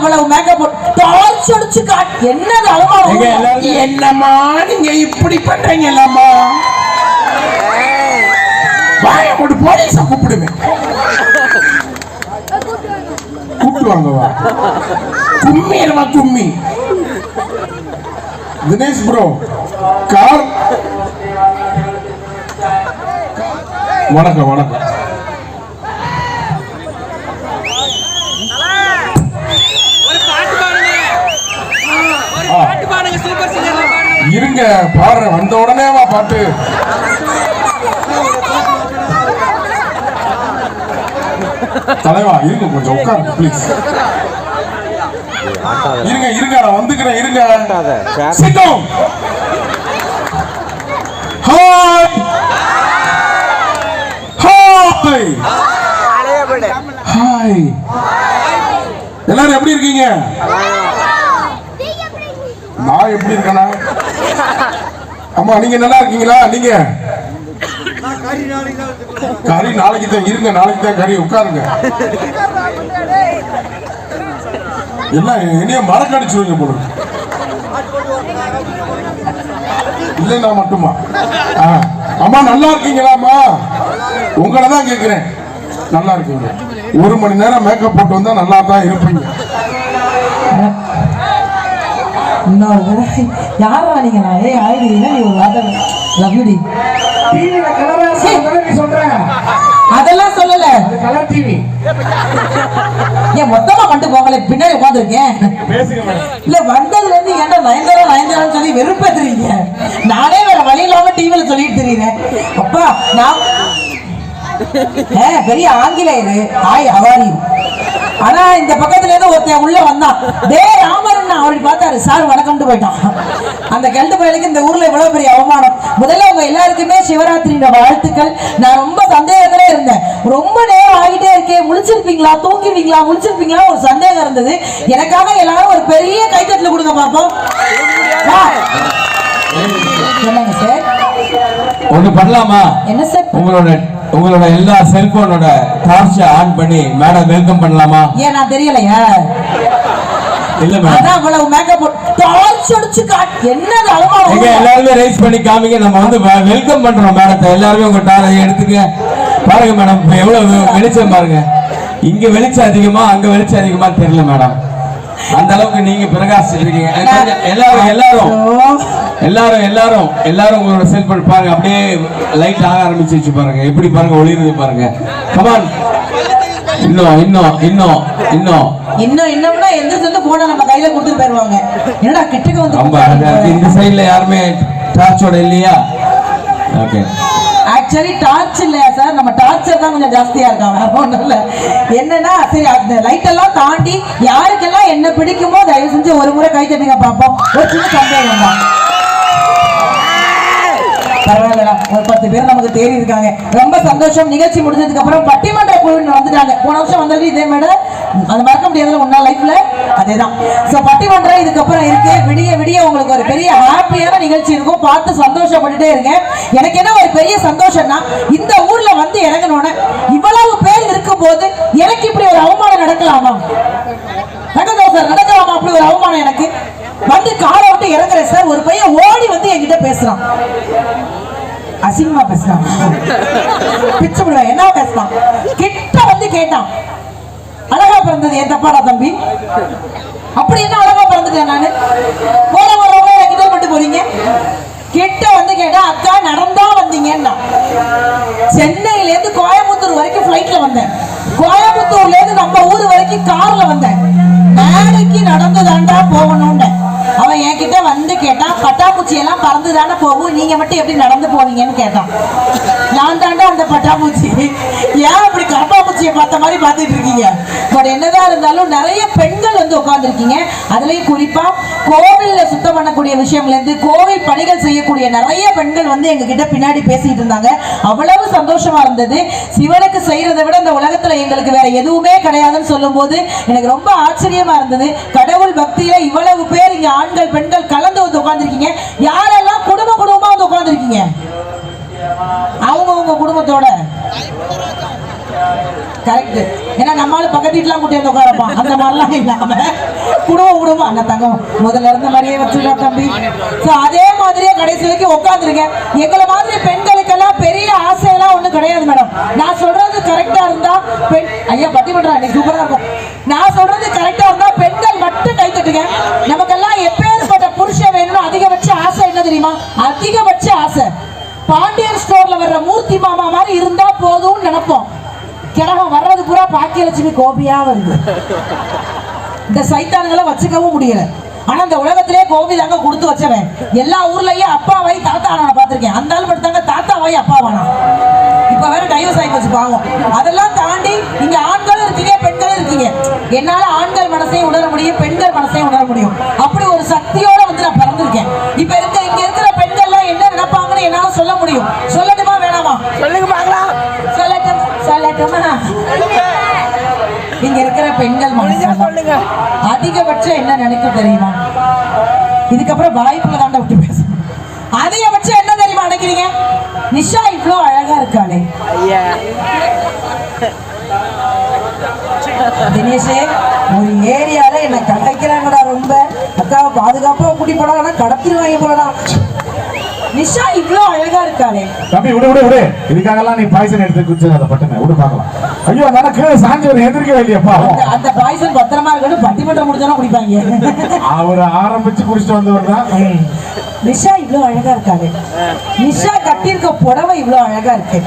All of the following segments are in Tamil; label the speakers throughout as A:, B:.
A: அவ்வளவு மேக்கப் டார்ச் அடிச்சு காட் என்னது
B: எல்லாரும்? என்னம்மா நீங்க இப்படி பண்றீங்கல்லம்மா வாய போட்டு போலீஸ கூப்பிடுவேன் கூப்பிடுவாங்க வா. கும்மி என்னமா கும்மி. Dinesh bro car. வணக்கம் வணக்கம். இருங்க பாடுறேன் வந்த உடனே வா பாட்டு. தலைவா இருங்க கொஞ்சம் உட்காருங்க ப்ளீஸ் இருங்க இருங்க நான் வந்துக்கிறேன் இருங்க. Hi. Hi. எல்லாரும் எப்படி இருக்கீங்க? நான் எப்படி இருக்கேனா? அம்மா நீங்க நல்லா இருக்கீங்களா? நீங்க? கறி நாளைக்கு தான் இருங்க நாளைக்கு தான் கறி உட்காருங்க. என்ன என்னைய மறக்கடிச்சுருவீங்க போல இருக்கு. இல்லைன்னா மட்டுமா? ஆ. அம்மா நல்லா இருக்கீங்களாம்மா உங்களை தான் கேட்குறேன் நல்லா இருக்கீங்க. ஒரு மணி நேரம் மேக்கப் போட்டு வந்தா நல்லா தான் இருப்பீங்க.
A: இன்னொரு யாரா நீங்களா ஏய் ஆயிடுவீங்க நீ ஒரு வார்த்தை லவ் யூ டி. அதெல்லாம் சொல்லல.
B: Colour TV.
A: ஏன் மொத்தமா பண்ணிட்டு போங்களே பின்னாடி உட்காந்துருக்கேன் இல்ல வந்ததுல இருந்து ஏன்டா நயன்தாரா நயன்தாரான்னு சொல்லி வெறுப்பேத்துறீங்க. நானே வேற வழி இல்லாம டிவில சொல்லிட்டு தெரியுறேன். அப்பா நான் ஏ, பெரிய ஆங்கிலேயரு ஆய் அவாரி ஆனா இந்த பக்கத்துல இருந்து ஒருத்தன் உள்ள வந்தான். டே ராமரண்ணா அப்படி பார்த்தாரு. சார் வணக்கம்ட்டு போயிட்டான். அந்த கெல்டு பயலுக்கு இந்த ஊர்ல இவ்வளவு பெரிய அவமானம். முதல்ல உங்க எல்லாருக்குமே சிவராத்திரியோட வாழ்த்துக்கள். நான் ரொம்ப சந்தேகத்துல இருந்தேன். ரொம்ப நேரம் ஆகிட்டே இருக்கேன் முழிச்சிருப்பீங்களா? தூங்குவீங்களா முழிச்சிருப்பீங்களா? ஒரு சந்தேகம் இருந்தது. எனக்காக எல்லாரும் ஒரு பெரிய கைத்தட்டல் கொடுங்க பாப்போம். ஆ. என்னங்க சார்.
C: ஒண்ணு பண்ணலாமா?
A: என்ன சார்?
C: உங்களோட உங்களோட எல்லா செல்போனோட டார்ச்சை ஆன் பண்ணி மேடம் வெல்கம் பண்ணலாமா?
A: ஏன் நான் தெரியலையா?
C: இல்ல மேடம்
A: அவ்வளவு மேக்கப் டார்ச் அடிச்சு காட் என்னது அவமானம்
C: எல்லாருமே ரைஸ் பண்ணி காமிங்க. நம்ம வந்து வெல்கம் பண்றோம் மேடத்தை எல்லாருமே உங்க டாரை எடுத்துக்க. பாருங்க மேடம் எவ்வளவு வெளிச்சம் பாருங்க. இங்க வெளிச்சம் அதிகமா அங்க வெளிச்சம் அதிகமா தெரியல மேடம் அந்த அளவுக்கு நீங்க பிரகாசிச்சிருக்கீங்க. எல்லாரும் எல்லாரும். எல்லாரும் எல்லாரும் எல்லாரும் உங்களோட செல்போன் பாருங்க. அப்படியே லைட் ஆக ஆரம்பிச்சிருச்சு பாருங்க. எப்படி பாருங்க? ஒளிருது பாருங்க. கமான் இன்னும் இன்னும் இன்னும் இன்னும்.
A: இன்னும் இன்னும்னா எந்திரிச்சு வந்து போன நம்ம கையில கொடுத்துட்டு போயிருவாங்க என்னடா கிட்டக்க வந்து.
C: இந்த சைடுல யாருமே டார்ச்சோட இல்லையா? ஓகே
A: ஆக்சுவலி டார்ச் இல்லையா சார் நம்ம டார்ச்சர் தான் கொஞ்சம் ஜாஸ்தியா இருக்காங்க வேற இல்ல. என்னன்னா சரி அந்த லைட் எல்லாம் தாண்டி யாருக்கெல்லாம் என்ன பிடிக்குமோ தயவு செஞ்சு ஒரு முறை கை தட்டுங்க பார்ப்போம் ஒரு சின்ன சந்தேகம் தான். பரவாயில்லடா ஒரு பத்து பேர் நமக்கு தேடி இருக்காங்க. ரொம்ப சந்தோஷம். நிகழ்ச்சி முடிஞ்சதுக்கு அப்புறம் பட்டிமன்ற குழு வந்துட்டாங்க. போன வருஷம் வந்தது இதே மேடம். அது மறக்க முடியாதுல ஒன்னா லைஃப்ல அதேதான். சோ பட்டிமன்றம் இதுக்கப்புறம் இருக்கு. விடிய விடிய உங்களுக்கு ஒரு பெரிய ஹாப்பியான நிகழ்ச்சி இருக்கும். பார்த்து சந்தோஷப்பட்டுட்டே இருங்க. எனக்கு என்ன ஒரு பெரிய சந்தோஷம்னா இந்த ஊர்ல வந்து இறங்கணும்னு இவ்வளவு பேர் இருக்கும்போது எனக்கு இப்படி ஒரு அவமானம் நடக்கலாமா? நடக்கலாம் சார் நடக்கலாமா? அப்படி ஒரு அவமானம் எனக்கு. வந்து காரை விட்டு இறங்குறேன் சார். ஒரு பையன் ஓடி வந்து என்கிட்ட பேசுறான். அசிங்கமா பேசுறான். பிச்சு என்ன பேசுறான்? கிட்ட வந்து கேட்டான். அழகா பிறந்தது என் தப்பாடா தம்பி? அப்படி என்ன அழகா பிறந்துட்டேன் நானு? போற வரவங்க கிட்ட மட்டும் போறீங்க? கிட்ட வந்து கேட்டா அக்கா நடந்தா வந்தீங்கன்னா. சென்னையில இருந்து கோயம்புத்தூர் வரைக்கும் ஃபிளைட்ல வந்தேன். கோயம்புத்தூர்ல இருந்து நம்ம ஊர் வரைக்கும் கார்ல வந்தேன். மேடைக்கு நடந்து தாண்டா போகணும்னு. அவன் என்கிட்ட வந்து கேட்டான் பட்டாப்பூச்சி எல்லாம் பறந்து தானே போகும்? நீங்க மட்டும் எப்படி நடந்து போனீங்கன்னு கேட்டான். நான் தாண்டா அந்த பட்டாப்பூச்சி ஏன் அப்படி கரப்பாம்பூச்சியை பார்த்த மாதிரி பார்த்துட்டு இருக்கீங்க. பட் என்னதான் இருந்தாலும் நிறைய பெண்கள் வந்து உட்கார்ந்துருக்கீங்க. அதுலயும் குறிப்பா கோவில்ல சுத்தம் பண்ணக்கூடிய விஷயம்ல இருந்து கோவில் பணிகள் செய்யக்கூடிய நிறைய பெண்கள் வந்து எங்க கிட்ட பின்னாடி பேசிட்டு இருந்தாங்க. அவ்வளவு சந்தோஷமா இருந்தது. சிவனுக்கு செய்யறதை விட இந்த உலகத்துல எங்களுக்கு வேற எதுவுமே கிடையாதுன்னு சொல்லும்போது எனக்கு ரொம்ப ஆச்சரியமா இருந்தது. கடவுள் பக்தியில இவ்வளவு பேர் இங்க ஆண்கள் பெண்கள் கலந்து வந்து உட்கார்ந்துருக்கீங்க யாரெல்லாம் குடும்ப குடும்பமா வந்து உட்கார்ந்துருக்கீங்க அவங்க உங்க குடும்பத்தோட கரெக்ட் ஏன்னா நம்மளால பக்கத்து வீட்டுலாம் கூட்டி உட்காரப்பான் அந்த மாதிரிலாம் இல்லாம குடும்பம் குடும்பம். அந்த தங்கம் முதல்ல இருந்த மாதிரியே வச்சுருக்கா தம்பி. ஸோ அதே மாதிரியே கடைசி வரைக்கும் உட்காந்துருக்கேன் எங்களை மாதிரி பெண்களுக்கெல்லாம் பெரிய ஆசையெல்லாம் ஒன்றும் கிடையாது மேடம். நான் சொல்றது கரெக்டா இருந்தா பெண் ஐயா பட்டிமன்றம் நீ சூப்பரா இருக்கும் நான் சொல்றது கரெக்டா இருந்தா பெண்கள் மட்டும் கை தட்டுங்க. நமக்கெல்லாம் எப்பேற்பட்ட புருஷன் வேணும்னு அதிகபட்ச ஆசை என்ன தெரியுமா? அதிகபட்ச ஆசை. பாண்டியன் ஸ்டோர்ல வர்ற மூர்த்தி மாமா மாதிரி இருந்தா போதும்னு நினைப்போம். கிரகம் வர்றது பூரா பாக்கியலட்சுமி கோபியா வருது. இந்த சைத்தானுங்களை வச்சுக்கவும் முடியல. ஆனா இந்த உலகத்திலே கோபி தாங்க கொடுத்து வச்சவன். எல்லா ஊர்லயும் அப்பாவை தாத்தா நான் பார்த்திருக்கேன். அந்த ஆள் மட்டும் தாங்க தாத்தாவை அப்பாவானா இப்ப வேற டைவர்ஸ் ஆகி வச்சு பாவம். அதெல்லாம் தாண்டி இங்க ஆண்களும் இருக்கீங்க பெண்களும் இருக்கீங்க. என்னால ஆண்கள் மனசையும் உணர முடியும் பெண்கள் மனசையும் உணர முடியும். அப்படி ஒரு சக்தியோட வந்து நான் பிறந்திருக்கேன். இப்ப இருக்க இங்க இருக்கிற பெண்கள்லாம் என்ன நினைப்பாங்கன்னு என்னால சொல்ல முடியும். சொல்ல பெண்கள்
D: சொல்லுங்க.
A: அதிகபட்சம் என்ன நினைக்கும் தெரியுமா? இதுக்கப்புறம் வாய்ப்புல தாண்ட விட்டு பேசணும் அதிகபட்சம் என்ன தெரியுமா நினைக்கிறீங்க? நிஷா இவ்ளோ அழகா இருக்காளே.
D: ஐயா.
A: தினேஷே ஒரு ஏரியால என்ன கடைக்கிறாங்கடா ரொம்ப. அக்காவை பாதுகாப்பா கூட்டி போடாங்கன்னா கடத்திடுவாங்க போலடா. நிஷா இவ்ளோ அழகா இருக்காளே.
E: தம்பி விடு விடு விடு. இதுக்காகலாம் நீ பாய்சன் எடுத்து குடிச்சது அதை பட்டுங்க விடு பார்க்கலாம். ஐயோ அதனால கீழே சாஞ்சு ஒரு எந்திரிக்கவே இல்லையப்பா
A: அந்த பாய்சன் பத்திரமா இருக்கணும் பட்டிமன்றம் முடிச்சாலும் குடிப்பாங்க.
E: அவர் ஆரம்பிச்சு குடிச்சிட்டு வந்தவர் தான்.
A: நிஷா இவ்ளோ அழகா இருக்காரு. நிஷா கட்டியிருக்க புடவை இவ்ளோ அழகா இருக்கு.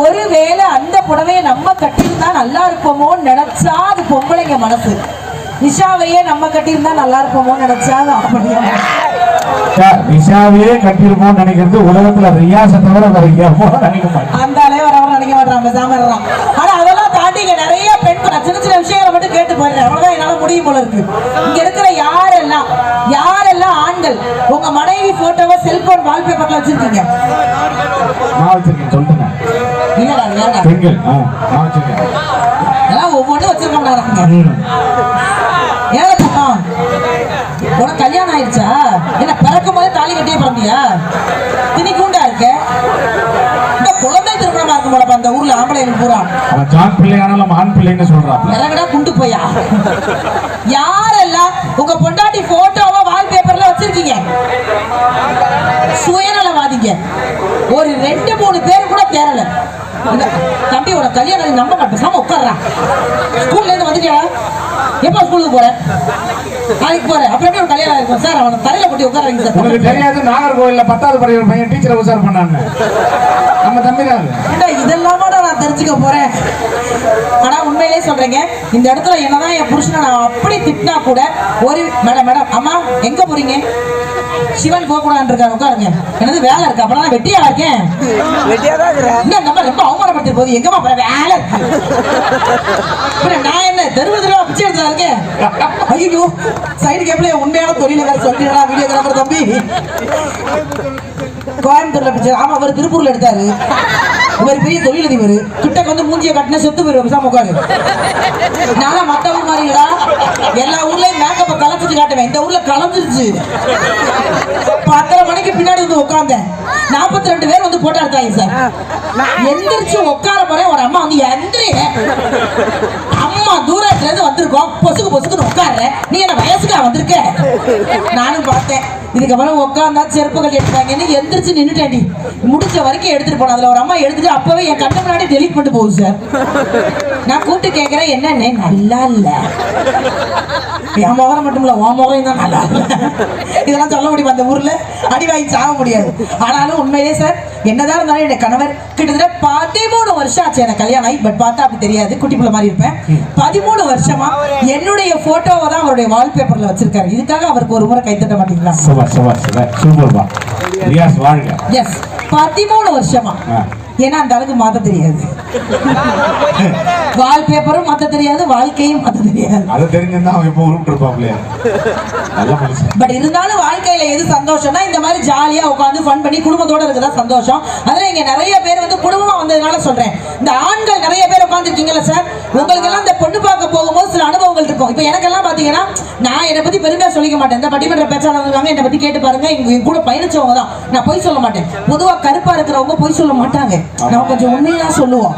A: ஒருவேளை அந்த புடவையை நம்ம கட்டியிருந்தா நல்லா இருப்போமோன்னு நினைச்சா அது பொம்பளைங்க மனசு. நிஷாவையே நம்ம கட்டியிருந்தா நல்லா இருப்போமோன்னு நினைச்சா.
E: சார், நிஷாவையே கட்டியிருப்போம்னு நினைக்கிறது உலகத்துல ரியாசை தவிர வேற நினைக்க மாட்டேன்.
A: அந்த அளவு நினைக்க மாட்டான் பேசாம சின்ன சின்ன விஷயங்களை மட்டும் கேட்டு போயிடுறேன் அவ்வளவுதான் என்னால முடியும் போல இருக்கு. இங்க இருக்கிற யாரெல்லாம் யாரெல்லாம் ஆண்கள் உங்க மனைவி போட்டோவை செல்போன் வால்பேப்பர்ல வச்சிருக்கீங்க? ஒவ்வொன்றும் வச்சிருக்க மாட்டாங்க
E: ம்.
A: ஏன் தப்பா உனக்கு கல்யாணம் ஆயிடுச்சா? என்ன பிறக்கும் போதே தாலி கட்டியே பிறந்தியா? இருக்கும் போலப்பா அந்த ஊர்ல ஆம்பளைங்க பூரா.
E: அவன் ஜான் பிள்ளை ஆனாலும் ஆண் பிள்ளைன்னு சொல்றாப்ல.
A: இறங்கடா குண்டு போயா? யாரெல்லாம் உங்க பொண்டாட்டி போட்டோவை வால் பேப்பர்ல வச்சிருக்கீங்க? சுயநலவாதிங்க. ஒரு ரெண்டு மூணு பேர் கூட தேரல. தம்பி உனக்கு கல்யாணம் நம்ப மாட்டேன். பேசாம உட்கார்றா. ஸ்கூல்ல இருந்து வந்துட்டியா? எப்ப ஸ்கூலுக்கு போற? நாளைக்கு போறேன் அப்புறம் உனக்கு கல்யாணம் இருக்கும்? சார் அவனை தரையில கொட்டி உட்கார வைங்க சார்.
E: உனக்கு தெரியாது நாகர்கோவில்ல பத்தாவது படிக்கிற பையன் டீச்சரை உசார் பண்ணான்னு. நம்ம தம்பி தான்
A: இதெல்லாமா நான் தெரிஞ்சுக்க போறேன். ஆனா உண்மையிலேயே சொல்றேங்க. இந்த இடத்துல என்னதான் என் புருஷனை நான் அப்படி திட்டினா கூட ஒரு மேடம் மேடம் அம்மா எங்க போறீங்க? சிவன் போக கூடாது இருக்காரு உட்காருங்க. என்னது வேலை இருக்கு. அப்ப நான் வெட்டியா இருக்கேன்? அந்த அம்மா ரொம்ப அவமானப்படுத்தி போகுது. எங்கம்மா போற? வேலை இருக்கு. அப்புறம் நான் என்ன தெருவு தெருவா பிச்சை எடுத்தா இருக்கேன்? ஐயோ சைடு கேப்ல உண்மையான தொழில வேற சொல்லிடுறா வீடியோகிராஃபர் தம்பி? கோயம்புத்தூர்ல பிச்சை. ஆமா அவர் திருப்பூர்ல எடுத்தாரு. இவர் பெரிய தொழிலதிபர். கிட்டக்கு வந்து மூஞ்சிய கட்டின செத்து போயிரு பேசாம உட்காரு. நான்லாம் மத்த ஊர் மாதிரிடா எல்லா ஊர்லயும் மேக்கப்பை கலந்துட்டு காட்டுவேன். இந்த ஊர்ல கலந்துருச்சு பத்தரை மணிக்கு பின்னாடி வந்து உட்காந்தேன் நாற்பத்தி ரெண்டு பேர் வந்து போட்டோ எடுத்தாங்க சார் எந்திரிச்சு உட்கார போறேன். ஒரு அம்மா வந்து எந்திரி. அம்மா தூரத்துல இருந்து வந்திருக்கோம். பொசுக்கு பொசுக்குன்னு உட்கார்ற நீ என்ன வயசுக்கா வந்திருக்க? நானும் பார்த்தேன். இதுக்கப்புறம் உட்காந்தா செருப்புகள் எடுத்தாங்கன்னு எந்திரிச்சு நின்றுட்டேன் முடிச்ச வரைக்கும் எடுத்துட்டு போனேன். அதுல ஒரு அம்மா எடுத்துட்டு அப்பவே என் கண்ணு முன்னாடி டெலிட் பண்ணிட்டு போகுது சார் நான் கூப்பிட்டு கேட்கிறேன் என்னன்னு நல்லா இல்ல. என் முகம் மட்டும் இல்ல உன் முகம் தான் நல்லா இல்ல. இதெல்லாம் சொல்ல முடியும் அந்த ஊர்ல? அடி வாங்கி சாக முடியாது. ஆனாலும் உண்மையிலே சார் என்னதான் இருந்தாலும் என் கணவர் கிட்டத்தட்ட பதிமூணு வருஷம் ஆச்சு எனக்கு கல்யாணம் ஆகி. பட் பார்த்தா அப்படி தெரியாது. குட்டி பிள்ளை மாதிரி இருப்பேன். பதிமூணு வருஷமா என்னுடைய போட்டோவை தான் அவருடைய வால்பேப்பர்ல வச்சிருக்காரு. இதுக்காக அவருக்கு ஒரு முறை கைத்தட்ட மாட்டீங்களா?
E: சூப்பர் சூப்பர் சூப்பர் சூப்பர்ப்பா ரியாஸ் வாழ்க.
A: எஸ் பதிமூணு வருஷமா. ஏன்னா அந்த அளவுக்கு மாத்த தெரியாது. வால்பேப்பரும் மாத்த தெரியாது வாழ்க்கையும் மாத்த தெரியாது.
E: அதை தெரிஞ்சிருந்தா அவன் உருப்பிட்டு மனுஷன்.
A: பட் இருந்தாலும் வாழ்க்கையில எது சந்தோஷம்னா இந்த மாதிரி ஜாலியா உட்காந்து ஃபன் பண்ணி குடும்பத்தோட இருக்கதா சந்தோஷம். அதுல இங்க நிறைய பேர் வந்து குடும்பமா வந்ததுனால சொல்றேன். இந்த ஆண்கள் நிறைய பேர் உட்காந்துருக்கீங்கல்ல சார்? உங்களுக்கு எல்லாம் இந்த பொண்ணு பார்க்க போகும்போது சில அனுபவங்கள் இருக்கும். இப்போ எனக்கெல்லாம் பாத்தீங்கன்னா நான் என்னை பத்தி பெருமையா சொல்லிக்க மாட்டேன். இந்த பட்டிமன்ற இருக்காங்க என்னை பத்தி கேட்டு பாருங்க. இங்க என் கூட பயணிச்சவங்க தான். நான் பொய் சொல்ல மாட்டேன். பொதுவா கருப்பா இருக்கிறவங்க பொய் சொல்ல மாட்டாங்க. நம்ம கொஞ்சம் உண்மையா சொல்லுவோம்.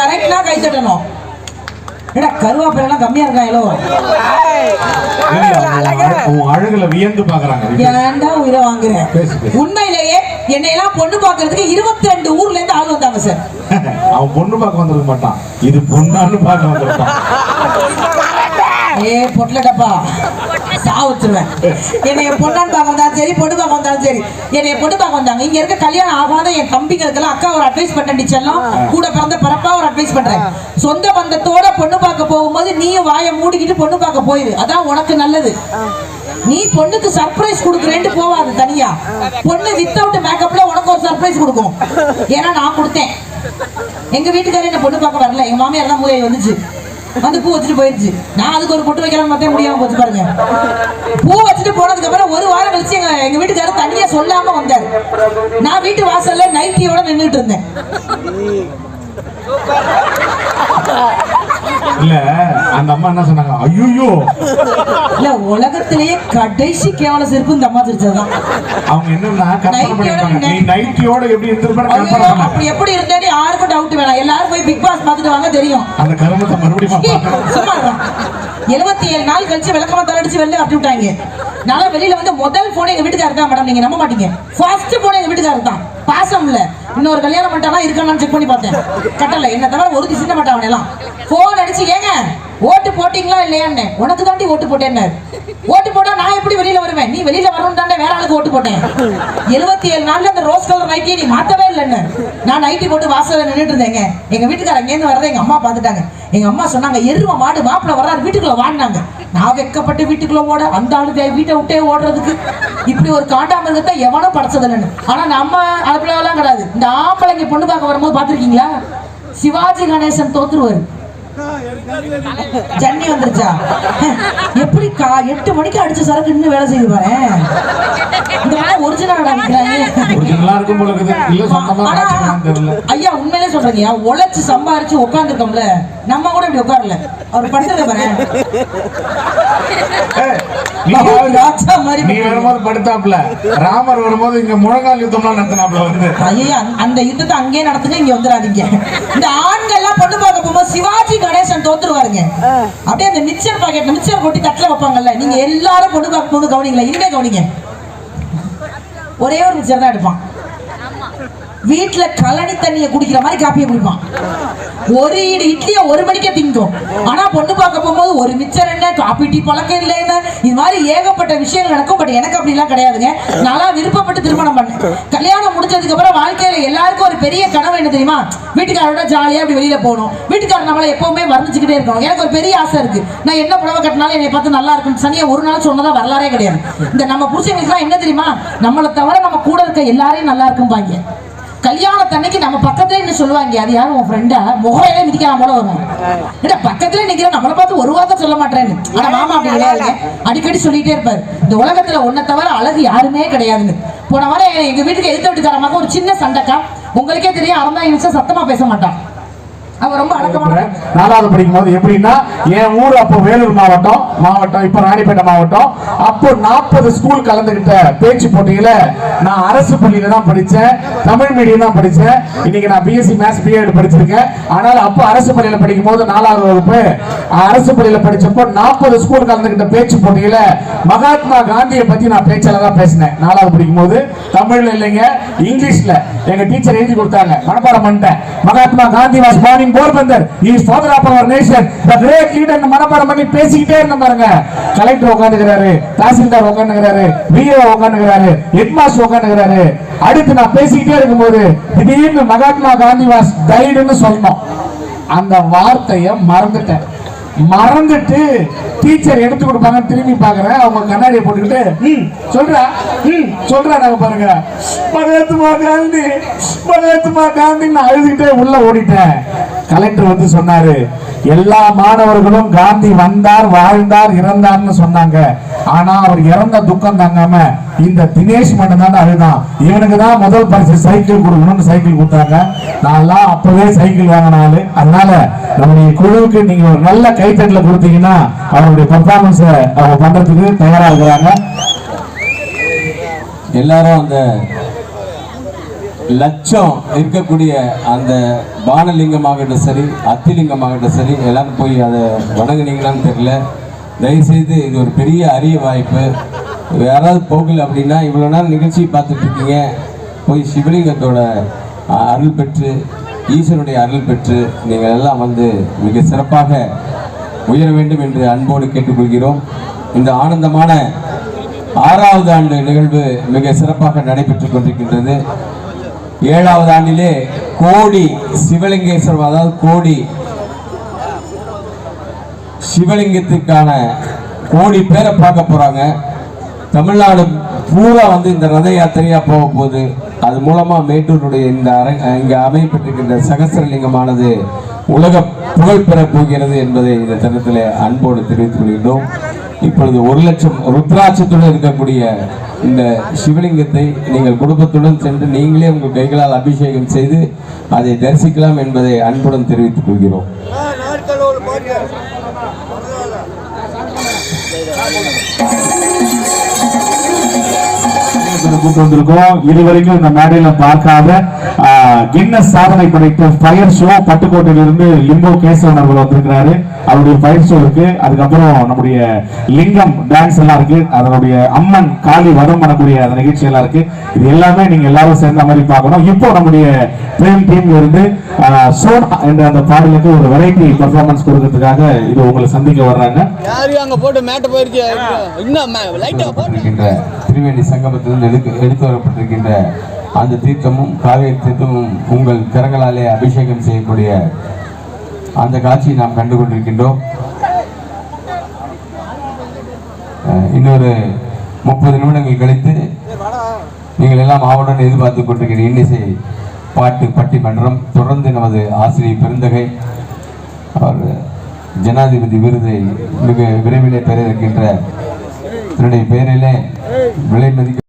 A: கரெக்டா கை தட்டணும். ஏடா கருவாப்பிலை எல்லாம் கம்மியா இருக்காங்களோ
E: அழகுல வியந்து பாக்குறாங்க.
A: ஏன்டா உயிரை வாங்குறேன். உண்மையிலேயே என்னை எல்லாம் பொண்ணு பாக்குறதுக்கு இருபத்தி ரெண்டு ஊர்ல இருந்து ஆள் வந்தாங்க சார்.
E: அவன் பொண்ணு பார்க்க வந்திருக்க மாட்டான். இது பொண்ணான்னு பார்க்க வந்திருக்கான்
A: ஏ பொட்டலடப்பா சாவுச்சுருவேன் என்னைய பொண்ணான்னு பார்க்க வந்தாலும் சரி பொண்ணு பார்க்க வந்தாலும் சரி. என்னைய பொண்ணு பார்க்க வந்தாங்க. இங்க இருக்க கல்யாணம் ஆகாத என் தம்பிங்களுக்கெல்லாம் அக்கா ஒரு அட்வைஸ் பண்ண டீச்சர்லாம் கூட பிறந்த பிறப்பா ஒரு அட்வைஸ் பண்றேன். சொந்த பந்தத்தோட பொண்ணு பார்க்க போகும்போது நீயும் வாயை மூடிக்கிட்டு பொண்ணு பார்க்க போயிரு. அதான் உனக்கு நல்லது. நீ பொண்ணுக்கு சர்ப்ரைஸ் கொடுக்குறேன்ட்டு போவாது தனியா. பொண்ணு வித்தவுட் மேக்கப்ல உனக்கு ஒரு சர்ப்ரைஸ் கொடுக்கும். ஏன்னா நான் கொடுத்தேன். எங்க வீட்டுக்காரர் என்ன பொண்ணு பார்க்க வரல? எங்க மாமியார் தான் மூலையை வந்துச்சு. வந்து பூ வச்சுட்டு போயிடுச்சு நான் அதுக்கு ஒரு பொட்டு வைக்கலாம் பார்த்தே முடியாம போச்சு பாருங்க. பூ வச்சுட்டு போனதுக்கு அப்புறம் ஒரு வாரம் கழிச்சு எங்க எங்க வீட்டுக்காரர் தனியா சொல்லாம வந்தார். நான் வீட்டு வாசல்ல நைட்டியோட நின்றுட்டு இருந்தேன்.
E: இல்ல அந்த அம்மா என்ன சொன்னாங்க? ஐயோ
A: இல்ல உலகத்திலேயே கடைசி கேவல செருப்பு இந்த அம்மா திருச்சதுதான்.
E: அவங்க என்னன்னா கற்பனை
A: நைட்டியோட
E: பண்ணிருக்காங்க நீ நைட்டியோட எப்படி கற்பனை பண்ணாங்க
A: அப்படி எப்படி இருந்தேன்னு யாருக்கும் டவுட் வேணாம். எல்லாரும் போய் பிக் பாஸ் பார்த்துட்டு வாங்க தெரியும்.
E: அந்த கருமத்தை மறுபடியும்.
A: சும்மா எழுபத்தி ஏழு நாள் கழிச்சு விளக்கமா தரடிச்சு வெளில வரட்டி விட்டாங்க. நான் வெளியில வந்து முதல் போன் எங்க வீட்டுக்காரர் தான் மேடம் நீங்க நம்ப மாட்டீங்க. ஃபர்ஸ்ட் போன் எங்க வீட்டுக்காரர் தான் பாசம் இல்ல. இன்னொரு கல்யாணம் பண்ணிட்டானா இருக்கானு செக் பண்ணி பார்த்தேன். கட்டல. என்ன தவிர ஒரு சின்ன மாட்டான் அவன் எல்லாம் போன் அடிச்சு ஏங்க? ஓட்டு போட்டீங்களா இல்லையான்னு உனக்கு தாண்டி ஓட்டு போட்டேன்னு ஓட்டு போட்டா நான் எப்படி வெளியில வருவேன்? நீ வெளியில வரணும் தானே வேற ஆளுக்கு ஓட்டு போட்டேன். எழுபத்தி ஏழு நாள்ல அந்த ரோஸ் கலர் நைட்டியை நீ மாத்தவே இல்லைன்னு. நான் நைட்டி போட்டு வாசல நின்றுட்டு இருந்தேங்க. எங்க வீட்டுக்காரங்க அங்கேருந்து வரதை எங்க அம்மா பார்த்துட்டாங்க. எங்க அம்மா சொன்னாங்க எருவ மாடு மாப்பிள்ள வர்றாரு வீட்டுக்குள்ள வாடினாங்க நான் வெக்கப்பட்டு வீட்டுக்குள்ள ஓட அந்த ஆளு வீட்டை விட்டே ஓடுறதுக்கு. இப்படி ஒரு காண்டாமிருகத்தை எவனும் படைச்சதில்லைன்னு. ஆனா நம்ம அதுக்குள்ளலாம் கிடையாது. இந்த ஆம்பளைங்க பொண்ணு பார்க்க வரும்போது பார்த்துருக்கீங்களா? சிவாஜி கணேசன் தோத்துருவாரு. ஜன்னி வந்துருச்சா? எப்படி கா எட்டு மணிக்கு அடிச்ச சரக்கு இன்னும் வேலை செய்து பாரு. இந்த மாதிரி ஒரிஜினல் அடிக்கிறாங்க
E: ஒரிஜினலா இருக்கும் போல இருக்குது. இல்ல சொந்தமா
A: ஆனா,
E: காய்ச்சலான்னு தெரியல.
A: ஐயா உண்மையிலே சொல்றீங்க உழைச்சு சம்பாரிச்சு உட்காந்துருக்கோம்ல நம்ம கூட இப்படி உட்காரல. அவர் படுத்துக்க பாரு.
E: ஏய், நீ
A: அவர் ராஜா மாதிரி
E: நீ வரும்போது படுத்தாப்ல ராமர் வரும்போது இங்க முழங்கால் யுத்தம்லாம் நடத்தினாப்ல வந்து.
A: ஐயா அந்த- அந்த யுத்தத்தை அங்கேயே நடத்துங்க இங்க வந்துடாதீங்க இந்த ஆண்கள் எல்லாம் பொண்ணு பார்க்க போகும்போது சிவாஜி கணேசன் தோத்துருவாருங்க. அப்படியே அந்த மிச்சர் பாக்கெட் மிச்சர் கொட்டி தட்டுல வைப்பாங்கல்ல. நீங்க எல்லாரும் பொண்ணு பார்க்க போகும்போது கவனிங்களா? இனிமே கவனிங்க. ஒரே ஒரு மிச்சர் தான் எடுப்பான். வீட்டுல கழனி தண்ணியை குடிக்கிற மாதிரி காப்பியை குடிப்பான். ஒரு ஈடு இட்லியை ஒரு மணிக்கே திங்கும். ஆனா பொண்ணு பார்க்க போகும்போது ஒரு மிச்சர் என்ன? காப்பி டீ பழக்கம் இல்லை என்ன? இது மாதிரி ஏகப்பட்ட விஷயங்கள் நடக்கும். பட் எனக்கு அப்படிலாம் கிடையாதுங்க. நல்லா விருப்பப்பட்டு திருமணம் பண்ணேன். கல்யாணம் முடிஞ்சதுக்கு அப்புறம் வாழ்க்கையில எல்லாருக்கும் ஒரு பெரிய கனவு என்ன தெரியுமா? வீட்டுக்காரோட ஜாலியா அப்படி வெளியில போகணும். வீட்டுக்காரர் நம்மளை எப்பவுமே வர்ணிச்சுக்கிட்டே இருக்கணும். எனக்கு ஒரு பெரிய ஆசை இருக்கு. நான் என்ன புடவை கட்டினாலும் என்னை பார்த்து நல்லா இருக்கும். சனியை ஒரு நாள் சொன்னதா வரலாறே கிடையாது. இந்த நம்ம புருஷங்களுக்குலாம் என்ன தெரியுமா? நம்மளை தவிர நம்ம கூட இருக்க எல்லாரையும் நல்லா இருக்கும் பாங்க கல்யாணத்தன்னைக்கு நம்ம பக்கத்துல என்ன சொல்லுவாங்க அது யாரும் உன் ஃப்ரெண்டா முகையிலே மிதிக்கலாம் போல வரும் ஏடா பக்கத்துல நிக்கிற நம்மளை பார்த்து ஒரு வார்த்தை சொல்ல மாட்டேன்னு ஆனா மாமா அப்படி கிடையாதுங்க அடிக்கடி சொல்லிட்டே இருப்பாரு. இந்த உலகத்துல உன்னை தவிர அழகு யாருமே கிடையாதுன்னு. போன வாரம் எங்க வீட்டுக்கு எதிர்த்து வீட்டுக்காரமாக ஒரு சின்ன சண்டைக்கா உங்களுக்கே தெரியும் அறந்தா நிமிஷம் சத்தமா பேச மாட்டான்.
E: நாலாவது படிக்கும் போது எப்படின்னா என் ஊர் அப்போ வேலூர் மாவட்டம் மாவட்டம் இப்ப ராணிப்பேட்டை மாவட்டம். அப்போ நாற்பது ஸ்கூல் கலந்துகிட்ட பேச்சு போட்டியில நான் அரசு பள்ளியில தான் படிச்சேன் தமிழ் மீடியம் தான் படிச்சேன். இன்னைக்கு நான் பிஎஸ்சி மேத்ஸ் பிஎட் படிச்சிருக்கேன். ஆனால் அப்போ அரசு பள்ளியில படிக்கும் போது நாலாவது வகுப்பு. அரசு பள்ளியில படிச்சப்போ நாற்பது ஸ்கூல் கலந்துகிட்ட பேச்சு போட்டியில மகாத்மா காந்தியை பத்தி நான் பேச்சால தான் பேசினேன். நாலாவது படிக்கும் போது தமிழ்ல இல்லைங்க இங்கிலீஷ்ல. எங்க டீச்சர் எழுதி கொடுத்தாங்க. மனப்பாடம் பண்ணிட்டேன். Mahatma Gandhi was in Porbandar is father of our nation the great leader மனப்பாடம் பண்ணி பேசிக்கிட்டே இருந்தோம் பாருங்க. கலெக்டர் உட்காந்துக்கிறாரு தாசில்தார் உட்காந்துக்கிறாரு விஏ உட்காந்துக்கிறாரு ஹெட் மாஸ்டர் உட்காந்துக்கிறாரு அடுத்து நான் பேசிக்கிட்டே இருக்கும்போது திடீர்னு மகாத்மா காந்தி வாஸ் டைடுன்னு சொன்னோம். அந்த வார்த்தையை மறந்துட்டேன். மறந்துட்டு டீச்சர் எடுத்து கொடுப்பாங்க திரும்பி பாக்குறேன் அவங்க கண்ணாடியை போட்டுக்கிட்டு ம் சொல்றா ம் சொல்றா நாங்க பாருங்க. மகாத்மா காந்தி மகாத்மா காந்தின்னு நான் அழுதுகிட்டே உள்ள ஓடிட்டேன். கலெக்டர் வந்து சொன்னாரு எல்லா மாணவர்களும் காந்தி வந்தார் வாழ்ந்தார் இறந்தார்னு சொன்னாங்க. ஆனா அவர் இறந்த துக்கம் தாங்காம இந்த தினேஷ் மட்டும் தான் அதுதான். இவனுக்கு தான் முதல் பரிசு சைக்கிள் கொடுக்கணும்னு சைக்கிள் கொடுத்தாங்க. நான்லாம் அப்பவே சைக்கிள் வாங்கினாலு அதனால நம்முடைய குழுவுக்கு நீங்க ஒரு நல்ல கைத்தட்டல கொடுத்தீங்கன்னா அவருடைய பர்ஃபார்மன்ஸ் அவங்க பண்றதுக்கு தயாரா இருக்கிறாங்க.
C: எல்லாரும் அந்த லட்சம் இருக்கக்கூடிய அந்த பானலிங்கமாகட்டும் சரி அத்திலிங்கமாகட்டும் சரி எல்லாரும் போய் அதை வணங்குனீங்களான்னு தெரியல. தயவுசெய்து இது ஒரு பெரிய அரிய வாய்ப்பு. யாராவது போகல அப்படின்னா இவ்வளோ நேரம் நிகழ்ச்சி பார்த்துட்டு இருக்கீங்க. போய் சிவலிங்கத்தோட அருள் பெற்று ஈஸ்வருடைய அருள் பெற்று நீங்கள் எல்லாம் வந்து மிக சிறப்பாக உயர வேண்டும் என்று அன்போடு கேட்டுக்கொள்கிறோம். இந்த ஆனந்தமான ஆறாவது ஆண்டு நிகழ்வு மிக சிறப்பாக நடைபெற்று கொண்டிருக்கின்றது. ஏழாவது ஆண்டிலே கோடி சிவலிங்கேஸ்வரம் அதாவது கோடி சிவலிங்கத்துக்கான கோடி பேரை பார்க்க போறாங்க. தமிழ்நாடு பூரா வந்து இந்த ரத யாத்திரையா போக போகுது. அது மூலமா மேட்டூருடைய இந்த அரை இங்கே அமையப்பட்டிருக்கின்ற சகசரலிங்கமானது உலக புகழ் பெறப் போகிறது என்பதை இந்த தருணத்தில் அன்போடு தெரிவித்துக் கொள்கின்றோம். இப்பொழுது ஒரு லட்சம் ருத்ராட்சத்துடன் இருக்கக்கூடிய இந்த சிவலிங்கத்தை நீங்கள் குடும்பத்துடன் சென்று நீங்களே உங்கள் கைகளால் அபிஷேகம் செய்து அதை தரிசிக்கலாம் என்பதை அன்புடன் தெரிவித்துக் கொள்கிறோம்.
E: கூட்டு வந்திருக்கோம். இதுவரைக்கும் இந்த மேடையில பார்க்காத கின்னஸ் சாதனை படைத்த ஃபயர் ஷோ பட்டுக்கோட்டையிலிருந்து லிம்போ கேசவன் அவர்கள் வந்திருக்கிறாரு. அவருடைய ஃபயர் ஷோ இருக்கு. அதுக்கப்புறம் நம்முடைய லிங்கம் டான்ஸ் எல்லாம் இருக்கு. அதனுடைய அம்மன் காளி வதம் பண்ணக்கூடிய அந்த நிகழ்ச்சி எல்லாம் இருக்கு. இது எல்லாமே நீங்க எல்லாரும் சேர்ந்த மாதிரி பார்க்கணும். இப்போ நம்முடைய பிரேம் டீம்ல இருந்து சோனா என்ற அந்த பாடலுக்கு ஒரு வெரைட்டி பெர்ஃபார்மன்ஸ் கொடுக்கறதுக்காக இது உங்களை சந்திக்க வர்றாங்க.
D: யாரையும் அங்க போட்டு மேட்டை போயிருச்சு இன்னும் லைட்டா போட்டு.
C: திரிவேணி சங்கமத்திலிருந்து எடுக்க எடுத்து வரப்பட்டிருக்கின்ற அந்த தீர்த்தமும் காவேரி தீர்த்தமும் உங்கள் கரங்களாலே அபிஷேகம் செய்யக்கூடிய அந்த காட்சியை நாம் கண்டு கொண்டிருக்கின்றோம் இன்னொரு முப்பது நிமிடங்கள் கழித்து நீங்கள் எல்லாம் ஆவலுடன் எதிர்பார்த்து கொண்டிருக்கிற இன்னிசை பாட்டு பட்டிமன்றம் தொடர்ந்து நமது ஆசிரியர் பெருந்தகை அவர் ஜனாதிபதி விருதை மிக விரைவிலே பெற இருக்கின்ற தன்னுடைய பெயரிலே விலை மதிக்க